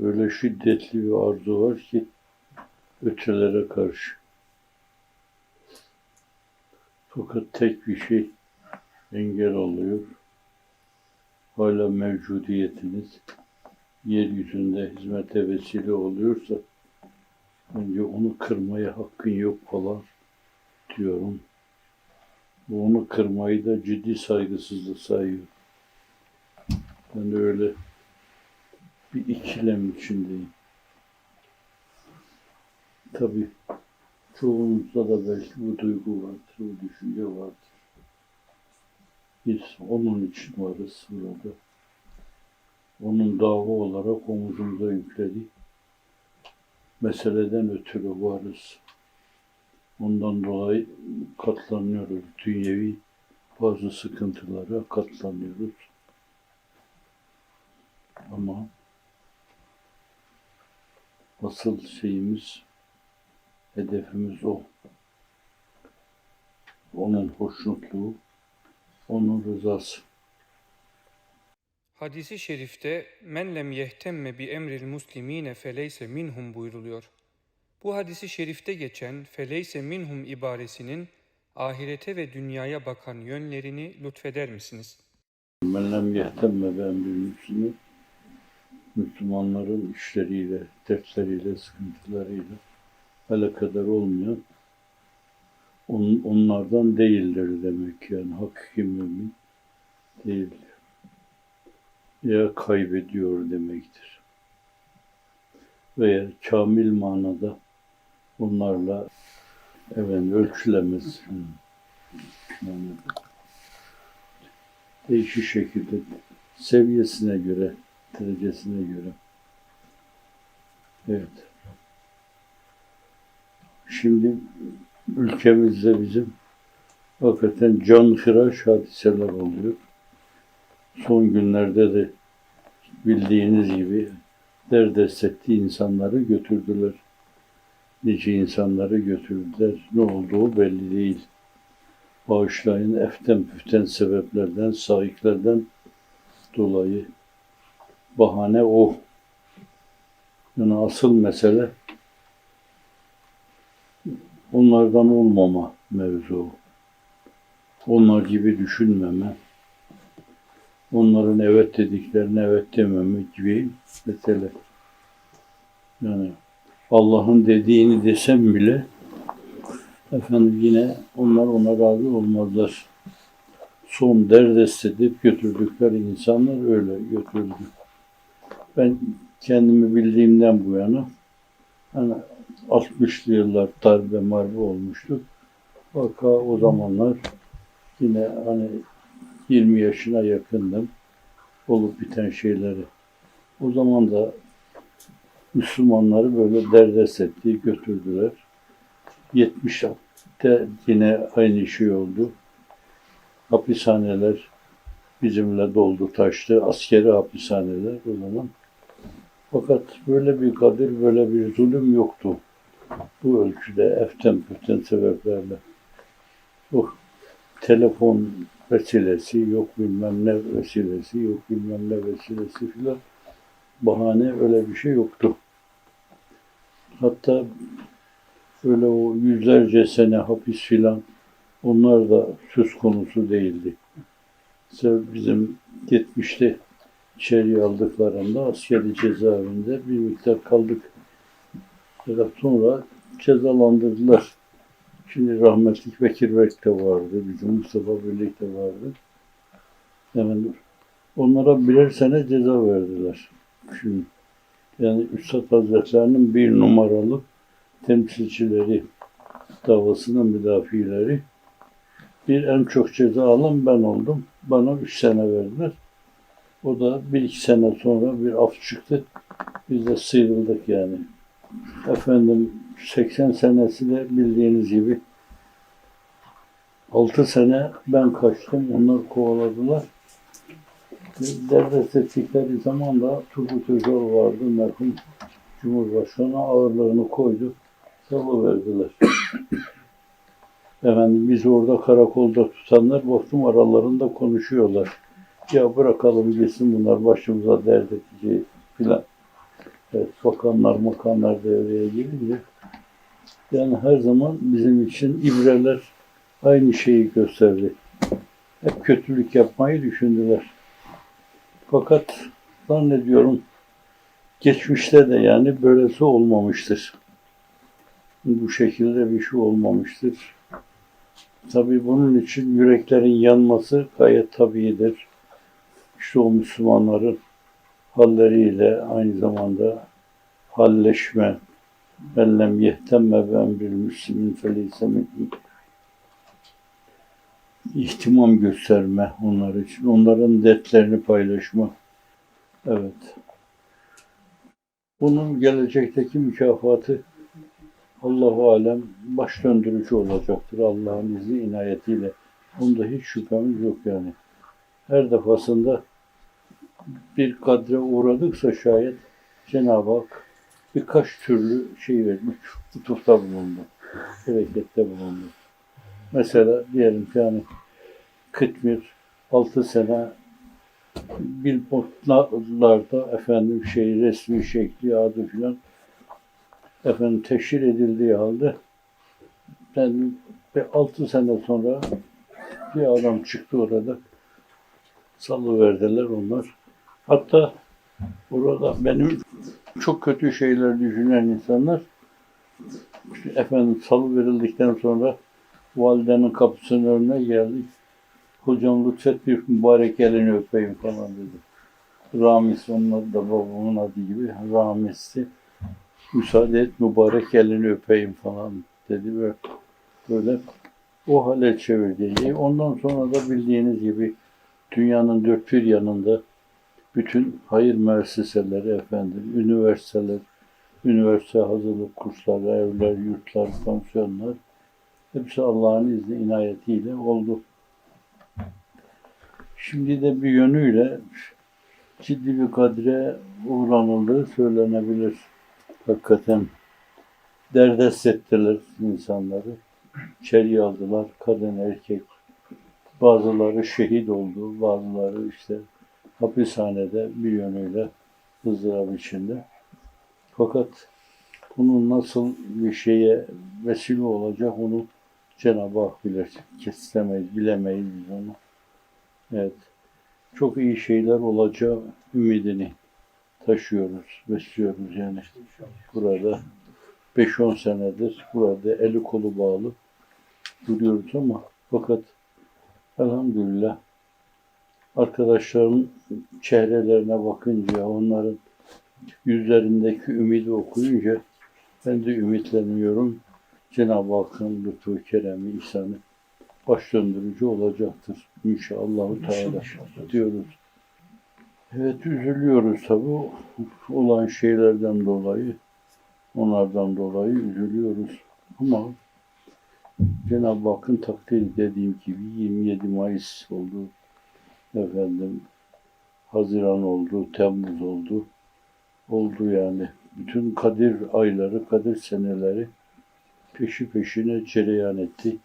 Öyle şiddetli bir arzu var ki ötelere karşı. Fakat tek bir şey engel oluyor. Hala mevcudiyetiniz yeryüzünde hizmete vesile oluyorsa bence onu kırmaya hakkın yok falan diyorum. Bu Onu kırmayı da ciddi saygısızlık sayıyor. Ben öyle bir ikilem içindeyim. Tabii çoğunuzda da belki bu duygu vardır, bu düşünce vardır. Biz onun için varız burada. Onun dava olarak omuzumuza yüklediği meseleden ötürü varız. Ondan dolayı katlanıyoruz. Dünyevi bazı sıkıntılara katlanıyoruz. Ama asıl şeyimiz, hedefimiz o. Onun hoşnutluğu, onun rızası. Hadisi şerifte men lem yehtemme bi emril muslimine feleyse minhum buyruluyor. Bu hadisi şerifte geçen feleyse minhum ibaresinin ahirete ve dünyaya bakan yönlerini lütfeder misiniz? Men lem yehtemme ben bir Müslüman, Müslümanların işleriyle, dertleriyle, sıkıntılarıyla alakadar olmayan on, onlardan değildir demek yani hakiki mümin değildir. Ya kaybediyor demektir. Veya kamil manada onlarla evet ölçülemez. Yani değişik şekilde seviyesine göre, derecesine göre. Evet. Şimdi ülkemizde bizim hakikaten can hıraş hadiseler oluyor. Son günlerde de bildiğiniz gibi derdest ettiği insanları götürdüler. Nice insanları götürdüler. Ne olduğu belli değil. Bağışlayın eften püften sebeplerden, sahiplerden dolayı bahane o. Yani asıl mesele onlardan olmama mevzu. Onlar gibi düşünmeme. Onların evet dediklerine evet dememe gibi mesele. Yani Allah'ın dediğini desem bile efendim yine onlar ona razı olmazlar. Son derdest edip götürdükleri insanlar öyle götürdü. Ben kendimi bildiğimden bu yana hani 60'lı yıllar darbe marbe olmuştu. Vaka o zamanlar yine hani 20 yaşına yakındım. Olup biten şeyleri. O zaman da Müslümanları böyle derdest etti, götürdüler. 70'te yine aynı şey oldu. Hapishaneler bizimle doldu taştı. Askeri hapishaneler o zaman. Fakat böyle bir kadir, böyle bir zulüm yoktu. Bu ölçüde eften püften sebeplerle. Bu telefon vesilesi, yok bilmem ne vesilesi, yok bilmem ne vesilesi filan bahane öyle bir şey yoktu. Hatta öyle o yüzlerce sene hapis filan onlar da söz konusu değildi. Mesela bizim 70'te içeriye aldıklarında askeri cezaevinde bir miktar kaldık. Fakat sonra cezalandırdılar. Şimdi rahmetlik Bekir Bek de vardı, bizim Mustafa Birlik de vardı. Hemen onlara birer sene ceza verdiler. Şimdi yani Üstad Hazretlerinin bir numaralı temsilcileri, davasının müdafileri. Bir en çok ceza alan ben oldum. Bana üç sene verdiler. O da bir iki sene sonra bir af çıktı. Biz de sıyrıldık yani. Efendim 80 senesi de bildiğiniz gibi 6 sene ben kaçtım. Onlar kovaladılar. Derdest ettikleri zaman da Turgut Özal vardı merhum Cumhurbaşkanı ağırlığını koydu. Salıverdiler. Efendim biz orada karakolda tutanlar baktım aralarında konuşuyorlar. Ya bırakalım gitsin bunlar başımıza dert edeceğiz filan. Evet, bakanlar makanlar devreye girince yani her zaman bizim için ibreler aynı şeyi gösterdi. Hep kötülük yapmayı düşündüler. Fakat zannediyorum geçmişte de yani böylesi olmamıştır. Bu şekilde bir şey olmamıştır. Tabii bunun için yüreklerin yanması gayet tabiidir. İşte o Müslümanların halleriyle aynı zamanda halleşme, ben lem yehtemme ben bir müslimin feleyse ihtimam gösterme onlar için. Onların dertlerini paylaşma. Evet. Bunun gelecekteki mükafatı Allahu alem baş döndürücü olacaktır Allah'ın izni inayetiyle. Bunda hiç şüphemiz yok yani. Her defasında bir kadre uğradıksa şayet Cenab-ı Hak birkaç türlü şey vermiş, lütufta bulundu, harekette bulundu. Mesela diyelim ki hani Kıtmir 6 sene billboardlarda efendim şey resmi şekli adı filan efendim teşhir edildiği halde ben 6 sene sonra bir adam çıktı orada salıverdiler onlar. Hatta burada benim çok kötü şeyler düşünen insanlar işte efendim salı verildikten sonra validenin kapısının önüne geldik. Hocam lütfet bir mübarek elini öpeyim falan dedi. Ramiz onun da babamın adı gibi. Ramiz'ti. Müsaade et mübarek elini öpeyim falan dedi ve böyle o hale çevirdi. Ondan sonra da bildiğiniz gibi dünyanın dört bir yanında bütün hayır müesseseleri efendim, üniversiteler, üniversite hazırlık kursları, evler, yurtlar, pansiyonlar hepsi Allah'ın izni inayetiyle oldu. Şimdi de bir yönüyle ciddi bir kadre uğranıldığı söylenebilir. Hakikaten derdest ettiler insanları. İçeriye aldılar kadın erkek. Bazıları şehit oldu, bazıları işte hapishanede bir yönüyle ızdırap içinde. Fakat bunun nasıl bir şeye vesile olacak onu Cenab-ı Hak bilir. Kesilemeyiz, bilemeyiz biz onu. Evet. Çok iyi şeyler olacağı ümidini taşıyoruz, besliyoruz yani. Burada 5-10 senedir burada eli kolu bağlı duruyoruz ama fakat elhamdülillah arkadaşlarım çehrelerine bakınca, onların yüzlerindeki ümidi okuyunca ben de ümitleniyorum. Cenab-ı Hakk'ın lütfu, keremi, ihsanı baş döndürücü olacaktır. İnşallah Teala diyoruz. Evet üzülüyoruz tabi olan şeylerden dolayı. Onlardan dolayı üzülüyoruz. Ama Cenab-ı Hakk'ın takdiri dediğim gibi 27 Mayıs oldu. Efendim Haziran oldu, Temmuz oldu. Oldu yani. Bütün Kadir ayları, Kadir seneleri peşi peşine cereyan etti.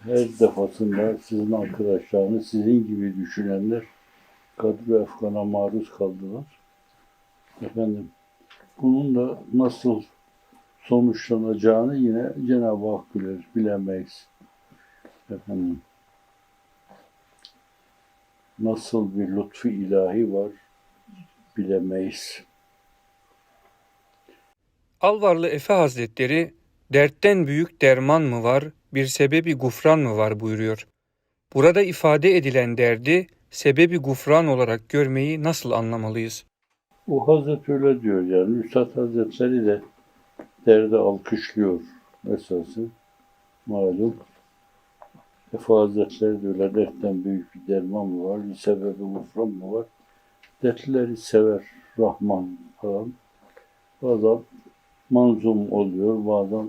Her defasında sizin arkadaşlarınız, sizin gibi düşünenler Kadir ve Efkan'a maruz kaldılar. Efendim, bunun da nasıl sonuçlanacağını yine Cenab-ı Hak bilir, bilemeyiz. Efendim, nasıl bir lütfu ilahi var bilemeyiz. Alvarlı Efe Hazretleri, dertten büyük derman mı var, bir sebebi gufran mı var buyuruyor. Burada ifade edilen derdi, sebebi gufran olarak görmeyi nasıl anlamalıyız? O Hazret öyle diyor yani. Üstad Hazretleri de derdi alkışlıyor esası. Malum. Efe Hazretleri öyle dertten büyük bir derman mı var, bir sebebi gufran mı var? Dertleri sever Rahman falan. Bazen manzum oluyor, bazen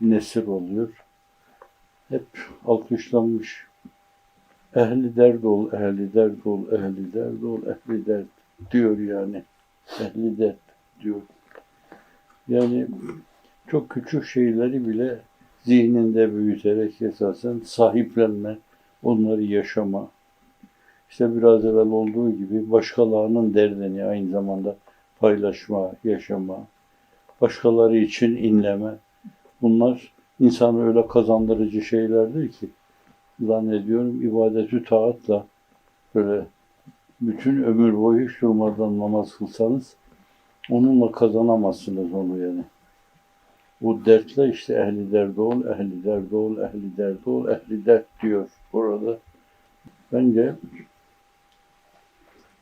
nesir oluyor. Hep alkışlanmış ehli dert ol, ehli dert ol, ehli dert ol, ehli dert diyor yani. Ehli dert diyor. Yani çok küçük şeyleri bile zihninde büyüterek esasen sahiplenme, onları yaşama. İşte biraz evvel olduğu gibi başkalarının derdini aynı zamanda paylaşma, yaşama, başkaları için inleme. Bunlar insanı öyle kazandırıcı şeylerdir ki zannediyorum ibadetü taatla böyle bütün ömür boyu hiç durmadan namaz kılsanız onunla kazanamazsınız onu yani. O dertle işte ehli dert ol, ehli dert ol, ehli dert ol, ehli dert diyor orada. Bence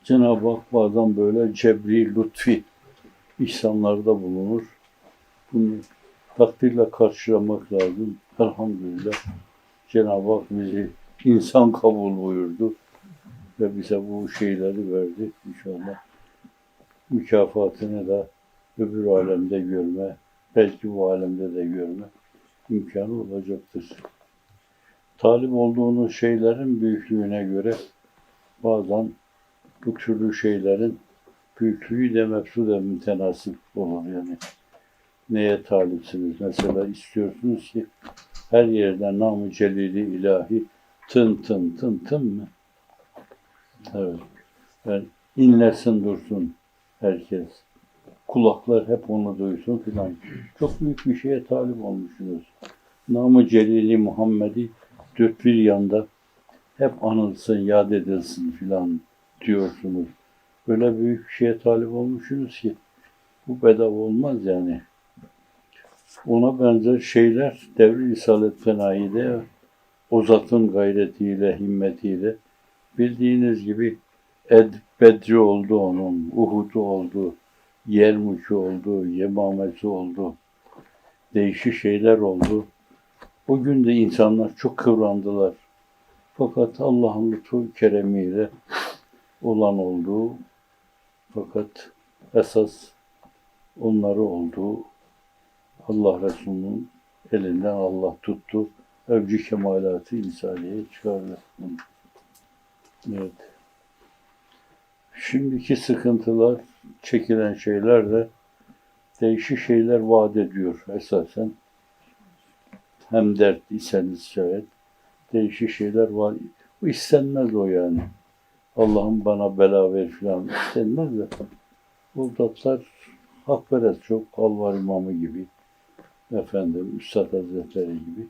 Cenab-ı Hak bazen böyle cebri, lütfi ihsanlarda bulunur. Bunu takdirle karşılamak lazım. Elhamdülillah Cenab-ı Hak bizi insan kabul buyurdu ve bize bu şeyleri verdi inşallah. Mükafatını da öbür alemde görme, belki bu alemde de görme imkanı olacaktır. Talip olduğunuz şeylerin büyüklüğüne göre bazen bu türlü şeylerin büyüklüğü de mefsude mütenasip olur yani. Neye talipsiniz? Mesela istiyorsunuz ki her yerden namı celili ilahi tın tın tın tın mı? Evet. Yani inlesin dursun herkes. Kulaklar hep onu duysun filan. Çok büyük bir şeye talip olmuşsunuz. Namı celili Muhammed'i dört bir yanda hep anılsın, yad edilsin filan diyorsunuz. Böyle büyük bir şeye talip olmuşsunuz ki bu bedava olmaz yani. Ona benzer şeyler devri Risalet Fenayi'de o zatın gayretiyle, himmetiyle bildiğiniz gibi Ed Bedri oldu onun, Uhud'u oldu, Yermuk'u oldu, Yemamesi oldu. Değişik şeyler oldu. O gün de insanlar çok kıvrandılar. Fakat Allah'ın lütfu keremiyle olan oldu. Fakat esas onları oldu. Allah Resulü'nün elinden Allah tuttu. Evci kemalatı insaniye çıkardı. Evet. Şimdiki sıkıntılar, çekilen şeyler de değişik şeyler vaat ediyor esasen. Hem dert iseniz şayet değişik şeyler var. Bu istenmez o yani. Allah'ım bana bela ver filan istenmez de. Bu zatlar hakperest çok Alvar İmamı gibi efendim Üstad Hazretleri gibi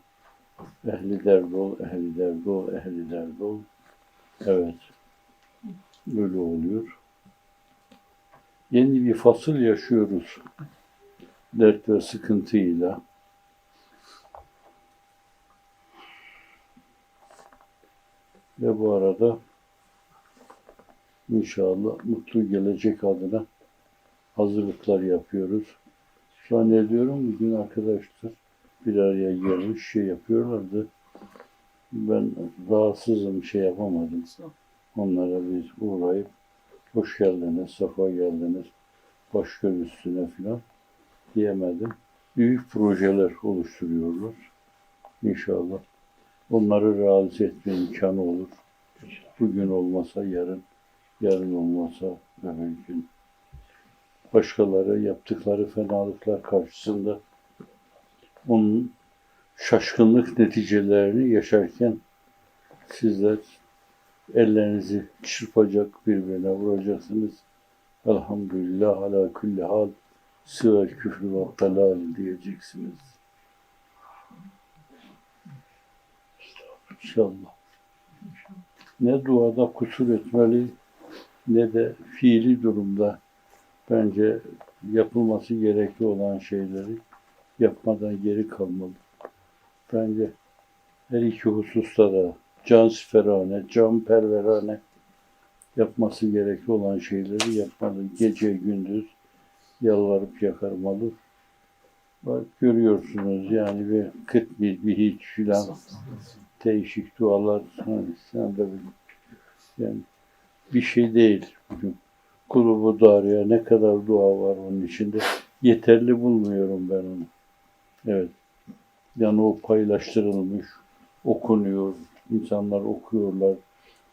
ehli derd ol, ehli derd ol, ehli derd ol. Evet. Böyle oluyor. Yeni bir fasıl yaşıyoruz. Dert ve sıkıntıyla. Ve bu arada inşallah mutlu gelecek adına hazırlıklar yapıyoruz. Zannediyorum bugün arkadaşlar bir araya gelmiş şey yapıyorlardı. Ben rahatsızım şey yapamadım. Onlara biz uğrayıp hoş geldiniz, safa geldiniz, baş göz üstüne filan diyemedim. Büyük projeler oluşturuyorlar. İnşallah. Onları realize etme imkanı olur. Bugün olmasa yarın, yarın olmasa öbür gün. Başkaları yaptıkları fenalıklar karşısında onun şaşkınlık neticelerini yaşarken sizler ellerinizi çırpacak birbirine vuracaksınız. Elhamdülillah ala kulli hal sıvel küfrü ve dalal diyeceksiniz. İnşallah. Ne duada kusur etmeli ne de fiili durumda bence yapılması gerekli olan şeyleri yapmadan geri kalmalı. Bence her iki hususta da cansiperane, canperverane yapması gerekli olan şeyleri yapmalı. Gece gündüz yalvarıp yakarmalı. Bak görüyorsunuz yani bir kıt bir, bir hiç filan değişik dualar hani sen de bir- yani bir şey değil bugün. Darya ne kadar dua var onun içinde. Yeterli bulmuyorum ben onu. Evet. Yani o paylaştırılmış, okunuyor, insanlar okuyorlar,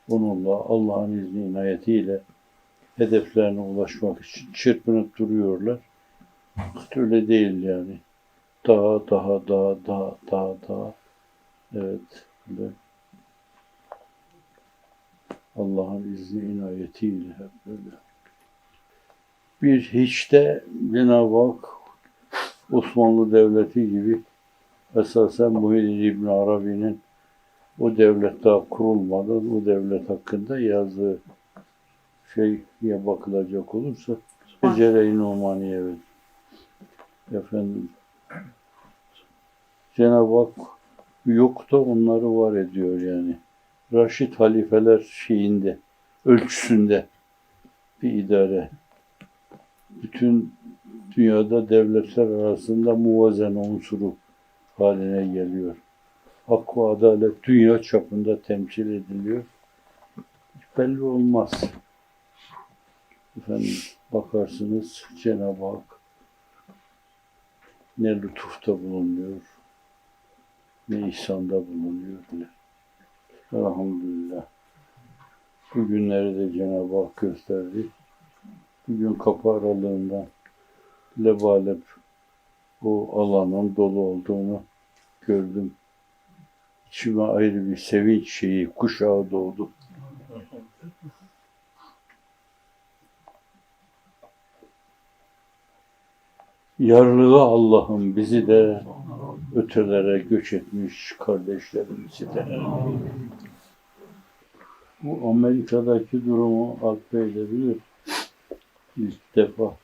onunla Allah'ın izni inayetiyle hedeflerine ulaşmak için çırpınıp duruyorlar. Öyle değil yani. Daha, daha, daha, daha, daha, daha. Evet. Ve Allah'ın izni inayetiyle hep böyle. Bir hiçte Cenab-ı Hak Osmanlı Devleti gibi esasen Muhyiddin İbn Arabi'nin o devlet daha kurulmadan o devlet hakkında yazdığı şeye bakılacak olursa Becere-i Numaniye evet. Efendim Cenab-ı Hak yok da onları var ediyor yani. Raşid halifeler şeyinde, ölçüsünde bir idare. Bütün dünyada devletler arasında muvazen unsuru haline geliyor. Hak ve adalet dünya çapında temsil ediliyor. Hiç belli olmaz. Efendim bakarsınız Cenab-ı Hak ne lütufta bulunuyor, ne ihsanda bulunuyor bile. Elhamdülillah. Bu de Cenab-ı Hak gösterdi. Bugün kapı aralığından lebalep o alanın dolu olduğunu gördüm. İçime ayrı bir sevinç şeyi, kuşağı doğdu. Yarlığı Allah'ım bizi de ötelere göç etmiş kardeşlerimizi de. Bu Amerika'daki durumu Alp Bey de bilir. İlk defa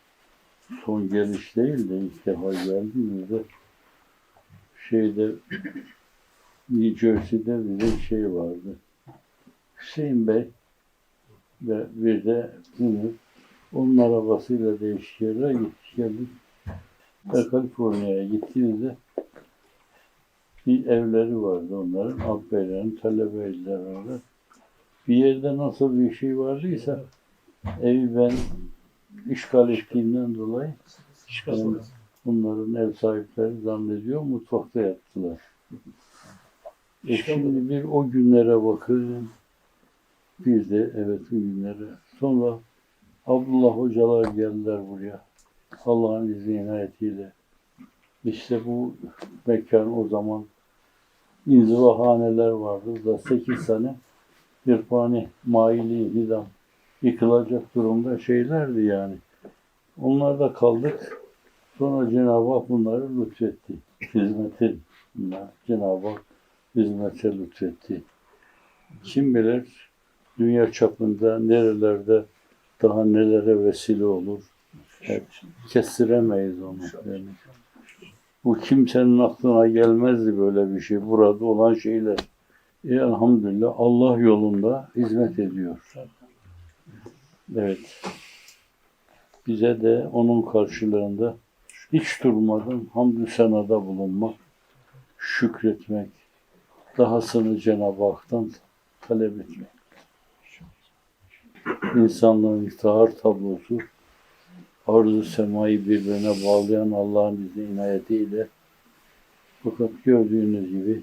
son geliş değil de ilk defa geldiğimizde şeyde New Jersey'de bir şey vardı. Hüseyin Bey ve bir de Ünür onun arabasıyla değişik yerlere gittik geldik. Ve Kaliforniya'ya gittiğimizde bir evleri vardı onların. Alpbeylerin, talebeydiler orada. Bir yerde nasıl bir şey vardıysa evi ben işgal ettiğimden dolayı ben bunların ev sahipleri zannediyor mutfakta yattılar. E şimdi bir o günlere bakın. Bir de evet o günlere. Sonra Abdullah hocalar geldiler buraya. Allah'ın izni inayetiyle. İşte bu mekan o zaman inzivahaneler vardı da 8 tane irfani, maili, hidam yıkılacak durumda şeylerdi yani. Onlarda kaldık. Sonra Cenab-ı Hak bunları lütfetti. Hizmetin Cenab-ı Hak hizmete lütfetti. Kim bilir dünya çapında nerelerde daha nelere vesile olur. Evet, kestiremeyiz onu. Yani. Bu kimsenin aklına gelmezdi böyle bir şey. Burada olan şeyler. E, elhamdülillah Allah yolunda hizmet ediyor. Evet. Bize de onun karşılığında hiç durmadan hamdü senada bulunmak, şükretmek, dahasını Cenab-ı Hak'tan talep etmek. İnsanlığın iftihar tablosu arzu semayı birbirine bağlayan Allah'ın izni inayetiyle fakat gördüğünüz gibi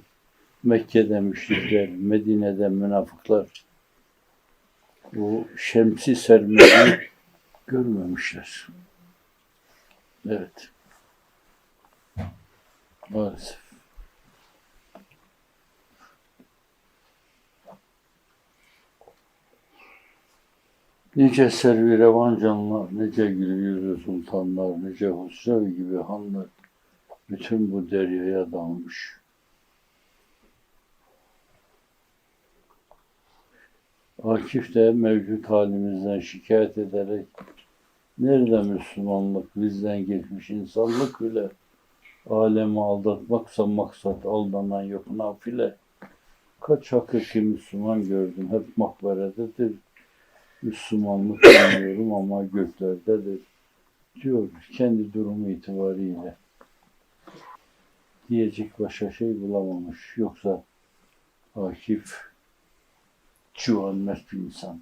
Mekke'de müşrikler, Medine'de münafıklar bu şemsi sermeyi görmemişler. Evet. Maalesef. Nice servi revan canlar, nice gül yüzlü sultanlar, nice Husrev gibi hanlar bütün bu deryaya dalmış. Akif de mevcut halimizden şikayet ederek nerede Müslümanlık bizden geçmiş insanlık bile alemi aldatmaksa maksat aldanan yok nafile. Kaç hakiki Müslüman gördüm hep mahberededir. Müslümanlık bilmiyorum ama göklerdedir diyor kendi durumu itibariyle. Diyecek başka şey bulamamış. Yoksa Akif mert bir insan.